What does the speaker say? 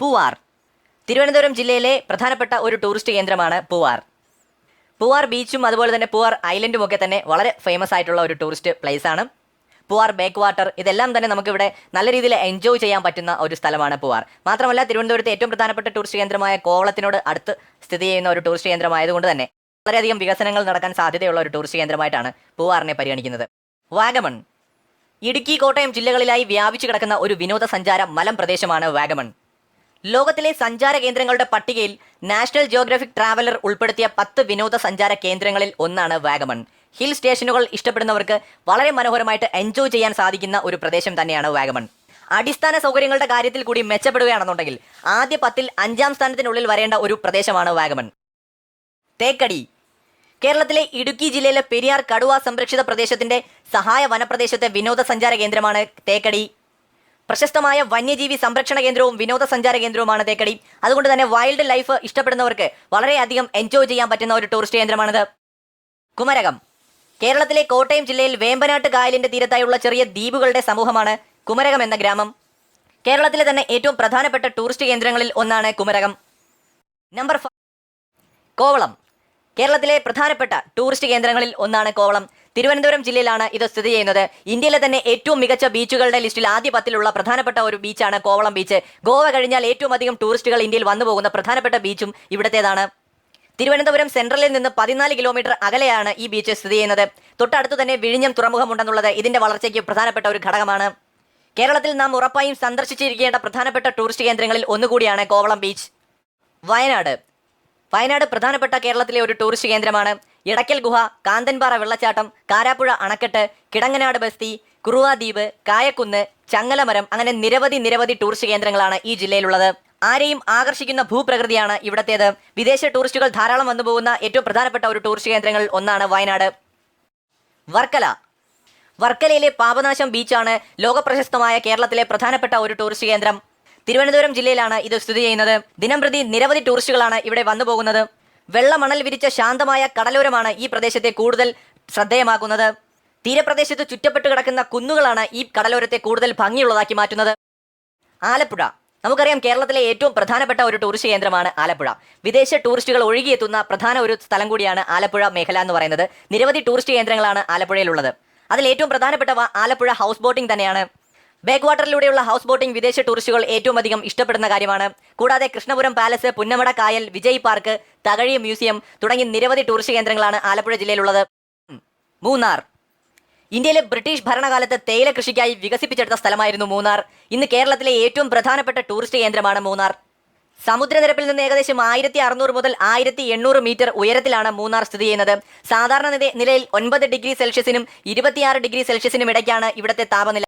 പൂവാർ. തിരുവനന്തപുരം ജില്ലയിലെ പ്രധാനപ്പെട്ട ഒരു ടൂറിസ്റ്റ് കേന്ദ്രമാണ് പൂവാർ. പൂവാർ ബീച്ചും അതുപോലെ തന്നെ പൂവാർ ഐലൻഡും ഒക്കെ തന്നെ വളരെ ഫേമസ് ആയിട്ടുള്ള ഒരു ടൂറിസ്റ്റ് പ്ലേസ് ആണ്. പൂവാർ ബേക്ക് വാട്ടർ ഇതെല്ലാം തന്നെ നമുക്കിവിടെ നല്ല രീതിയിൽ എൻജോയ് ചെയ്യാൻ പറ്റുന്ന ഒരു സ്ഥലമാണ് പൂവാർ. മാത്രമല്ല തിരുവനന്തപുരത്തെ ഏറ്റവും പ്രധാനപ്പെട്ട ടൂറിസ്റ്റ് കേന്ദ്രമായ കോവളത്തിനോട് അടുത്ത് സ്ഥിതി ചെയ്യുന്ന ഒരു ടൂറിസ്റ്റ് കേന്ദ്രമായതുകൊണ്ട് തന്നെ വളരെയധികം വികസനങ്ങൾ നടക്കാൻ സാധ്യതയുള്ള ഒരു ടൂറിസ്റ്റ് കേന്ദ്രമായിട്ടാണ് പൂവാറിനെ പരിഗണിക്കുന്നത്. വാഗമൺ. ഇടുക്കി കോട്ടയം ജില്ലകളിലായി വ്യാപിച്ചു കിടക്കുന്ന ഒരു വിനോദസഞ്ചാര മലം പ്രദേശമാണ് വാഗമൺ. ലോകത്തിലെ സഞ്ചാര കേന്ദ്രങ്ങളുടെ പട്ടികയിൽ നാഷണൽ ജിയോഗ്രഫിക് ട്രാവലർ ഉൾപ്പെടുത്തിയ പത്ത് വിനോദസഞ്ചാര കേന്ദ്രങ്ങളിൽ ഒന്നാണ് വാഗമൺ. ഹിൽ സ്റ്റേഷനുകൾ ഇഷ്ടപ്പെടുന്നവർക്ക് വളരെ മനോഹരമായിട്ട് എൻജോയ് ചെയ്യാൻ സാധിക്കുന്ന ഒരു പ്രദേശം തന്നെയാണ് വാഗമൺ. അടിസ്ഥാന സൗകര്യങ്ങളുടെ കാര്യത്തിൽ കൂടി മെച്ചപ്പെടുകയാണെന്നുണ്ടെങ്കിൽ ആദ്യ പത്തിൽ അഞ്ചാം സ്ഥാനത്തിനുള്ളിൽ വരേണ്ട ഒരു പ്രദേശമാണ് വാഗമൺ. തേക്കടി. കേരളത്തിലെ ഇടുക്കി ജില്ലയിലെ പെരിയാർ കടുവ സംരക്ഷിത പ്രദേശത്തിന്റെ സഹായ വനപ്രദേശത്തെ വിനോദസഞ്ചാര കേന്ദ്രമാണ് തേക്കടി. പ്രശസ്തമായ വന്യജീവി സംരക്ഷണ കേന്ദ്രവും വിനോദസഞ്ചാര കേന്ദ്രവുമാണ് തേക്കടി. അതുകൊണ്ട് തന്നെ വൈൽഡ് ലൈഫ് ഇഷ്ടപ്പെടുന്നവർക്ക് വളരെയധികം എൻജോയ് ചെയ്യാൻ പറ്റുന്ന ഒരു ടൂറിസ്റ്റ് കേന്ദ്രമാണിത്. കുമരകം. കേരളത്തിലെ കോട്ടയം ജില്ലയിൽ വേമ്പനാട്ട് കായലിന്റെ തീരത്തായുള്ള ചെറിയ ദ്വീപുകളുടെ സമൂഹമാണ് കുമരകം എന്ന ഗ്രാമം. കേരളത്തിലെ തന്നെ ഏറ്റവും പ്രധാനപ്പെട്ട ടൂറിസ്റ്റ് കേന്ദ്രങ്ങളിൽ ഒന്നാണ് കുമരകം. Number five Kovalam. കേരളത്തിലെ പ്രധാനപ്പെട്ട ടൂറിസ്റ്റ് കേന്ദ്രങ്ങളിൽ ഒന്നാണ് കോവളം. തിരുവനന്തപുരം ജില്ലയിലാണ് ഇത് സ്ഥിതി ചെയ്യുന്നത്. ഇന്ത്യയിലെ തന്നെ ഏറ്റവും മികച്ച ബീച്ചുകളുടെ ലിസ്റ്റിൽ ആദ്യ പത്തിലുള്ള പ്രധാനപ്പെട്ട ഒരു ബീച്ചാണ് കോവളം ബീച്ച്. ഗോവ കഴിഞ്ഞാൽ ഏറ്റവും അധികം ടൂറിസ്റ്റുകൾ ഇന്ത്യയിൽ വന്നു പോകുന്ന പ്രധാനപ്പെട്ട ബീച്ചും ഇവിടത്തേതാണ്. തിരുവനന്തപുരം സെൻട്രലിൽ നിന്ന് പതിനാല് കിലോമീറ്റർ അകലെയാണ് ഈ ബീച്ച് സ്ഥിതി ചെയ്യുന്നത്. തൊട്ടടുത്ത് തന്നെ വിഴിഞ്ഞം തുറമുഖമുണ്ടെന്നുള്ളത് ഇതിന്റെ വളർച്ചയ്ക്ക് പ്രധാനപ്പെട്ട ഒരു ഘടകമാണ്. കേരളത്തിൽ നാം ഉറപ്പായും സന്ദർശിച്ചിരിക്കേണ്ട പ്രധാനപ്പെട്ട ടൂറിസ്റ്റ് കേന്ദ്രങ്ങളിൽ ഒന്നുകൂടിയാണ് കോവളം ബീച്ച്. വയനാട്. വയനാട് പ്രധാനപ്പെട്ട കേരളത്തിലെ ഒരു ടൂറിസ്റ്റ് കേന്ദ്രമാണ്. ഇടയ്ക്കൽ ഗുഹ കാന്തൻപാറ വെള്ളച്ചാട്ടം കാരാപ്പുഴ അണക്കെട്ട് കിടങ്ങനാട് ബസ്തി കുറുവ ദ്വീപ് കായക്കുന്ന് ചങ്ങലമരം അങ്ങനെ നിരവധി നിരവധി ടൂറിസ്റ്റ് കേന്ദ്രങ്ങളാണ് ഈ ജില്ലയിലുള്ളത്. ആരെയും ആകർഷിക്കുന്ന ഭൂപ്രകൃതിയാണ് ഇവിടത്തേത്. വിദേശ ടൂറിസ്റ്റുകൾ ധാരാളം വന്നു പോകുന്ന ഏറ്റവും പ്രധാനപ്പെട്ട ഒരു ടൂറിസ്റ്റ് കേന്ദ്രങ്ങളിൽ ഒന്നാണ് വയനാട്. വർക്കല. വർക്കലയിലെ പാപനാശം ബീച്ചാണ് ലോകപ്രശസ്തമായ കേരളത്തിലെ പ്രധാനപ്പെട്ട ഒരു ടൂറിസ്റ്റ് കേന്ദ്രം. തിരുവനന്തപുരം ജില്ലയിലാണ് ഇത് സ്ഥിതി ചെയ്യുന്നത്. ദിനംപ്രതി നിരവധി ടൂറിസ്റ്റുകളാണ് ഇവിടെ വന്നു പോകുന്നത്. വെള്ള മണൽ വിരിച്ച ശാന്തമായ കടലോരമാണ് ഈ പ്രദേശത്തെ കൂടുതൽ ശ്രദ്ധേയമാക്കുന്നത്. തീരപ്രദേശത്ത് ചുറ്റപ്പെട്ട് കിടക്കുന്ന കുന്നുകളാണ് ഈ കടലോരത്തെ കൂടുതൽ ഭംഗിയുള്ളതാക്കി മാറ്റുന്നത്. ആലപ്പുഴ. നമുക്കറിയാം കേരളത്തിലെ ഏറ്റവും പ്രധാനപ്പെട്ട ഒരു ടൂറിസ്റ്റ് കേന്ദ്രമാണ് ആലപ്പുഴ. വിദേശ ടൂറിസ്റ്റുകൾ ഒഴുകിയെത്തുന്ന പ്രധാന ഒരു സ്ഥലം കൂടിയാണ് ആലപ്പുഴ മേഖല എന്ന് പറയുന്നത്. നിരവധി ടൂറിസ്റ്റ് കേന്ദ്രങ്ങളാണ് ആലപ്പുഴയിലുള്ളത്. അതിൽ ഏറ്റവും പ്രധാനപ്പെട്ടവ ആലപ്പുഴ ഹൗസ് ബോട്ടിംഗ് തന്നെയാണ്. ബേക്ക് വാട്ടറിലൂടെയുള്ള ഹൗസ് ബോട്ടിംഗ് വിദേശ ടൂറിസ്റ്റുകൾ ഏറ്റവും അധികം ഇഷ്ടപ്പെടുന്ന കാര്യമാണ്. കൂടാതെ കൃഷ്ണപുരം പാലസ് പുന്നമട കായൽ വിജയ് പാർക്ക് തകഴി മ്യൂസിയം തുടങ്ങി നിരവധി ടൂറിസ്റ്റ് കേന്ദ്രങ്ങളാണ് ആലപ്പുഴ ജില്ലയിലുള്ളത്. മൂന്നാർ. ഇന്ത്യയിലെ ബ്രിട്ടീഷ് ഭരണകാലത്ത് തേയില കൃഷിക്കായി വികസിപ്പിച്ചെടുത്ത സ്ഥലമായിരുന്നു മൂന്നാർ. ഇന്ന് കേരളത്തിലെ ഏറ്റവും പ്രധാനപ്പെട്ട ടൂറിസ്റ്റ് കേന്ദ്രമാണ് മൂന്നാർ. സമുദ്രനിരപ്പിൽ നിന്ന് ഏകദേശം ആയിരത്തി അറുന്നൂറ് മുതൽ ആയിരത്തി എണ്ണൂറ് മീറ്റർ ഉയരത്തിലാണ് മൂന്നാർ സ്ഥിതി ചെയ്യുന്നത്. സാധാരണ നില- നിലയിൽ ഒൻപത് ഡിഗ്രി സെൽഷ്യസിനും ഇരുപത്തിയാറ് ഡിഗ്രി സെൽഷ്യസിനും ഇടയ്ക്കാണ് ഇവിടുത്തെ താപനില